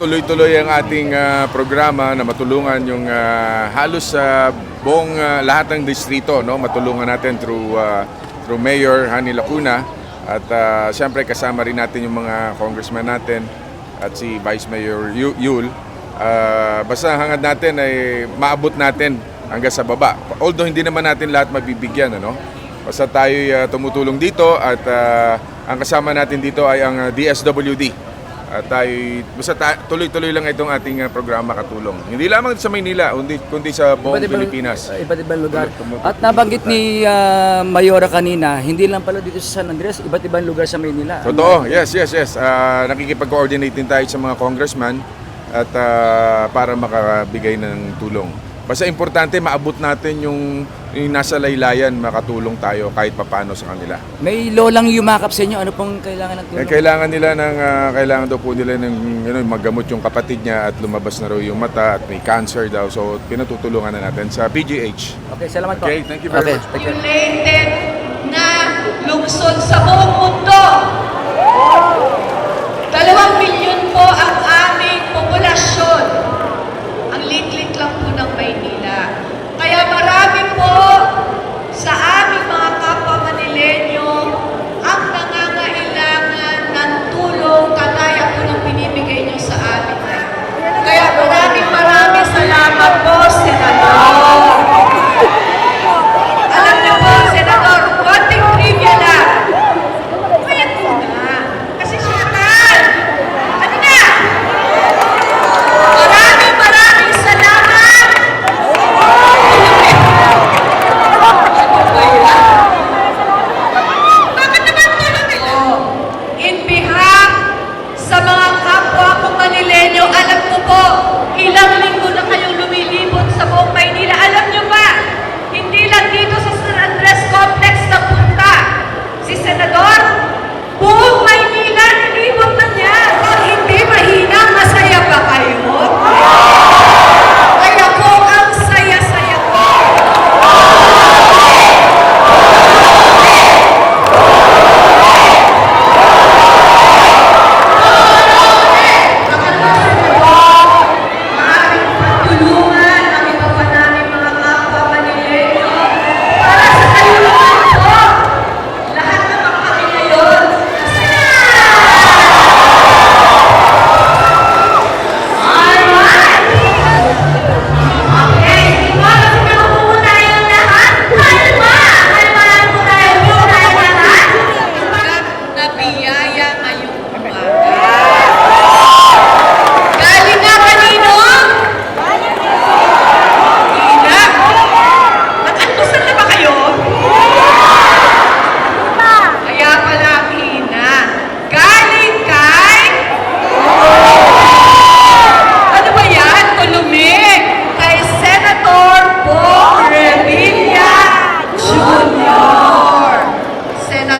Tuloy-tuloy ang ating ah, programa na matulungan yung ah, halos sa buong ah, lahat ng distrito, no? Matulungan natin through ah, through Mayor Hani Lacuna at ah, siyempre kasama rin natin yung mga congressman natin at si Vice Mayor Yu- Yul. Ah, basta ang hangad natin ay maabot natin hanggang sa baba. Although hindi naman natin lahat mabibigyan, ano? Basta tayo tumutulong dito at ah, ang kasama natin dito ay ang DSWD. At tayo, basta ta- tuloy-tuloy lang itong ating uh, programa katulong. Hindi lamang sa Maynila, kundi, kundi sa buong Iba't ibang- Pilipinas. Iba't ibang lugar. At nabanggit ni ah, Mayora kanina, hindi lang pala dito sa San Andres, iba't ibang lugar sa Maynila. Totoo, yes, yes, yes. Ah, nakikipag-coordinate din tayo sa mga congressman at ah, para makabigay ng tulong. Basta importante, maabot natin yung, yung nasa laylayan, makatulong tayo kahit papano sa kanila. May lolang yumakap sa inyo, ano pong kailangan ng Eh, tulong? kailangan nila ng ah, kailangan daw po nila ng you know, maggamot yung kapatid niya at lumabas na raw yung mata at may cancer daw. So pinatutulungan na natin sa PGH. Okay, salamat po. Okay, thank you very Okay, much. populated na lungsod sa buong mundo.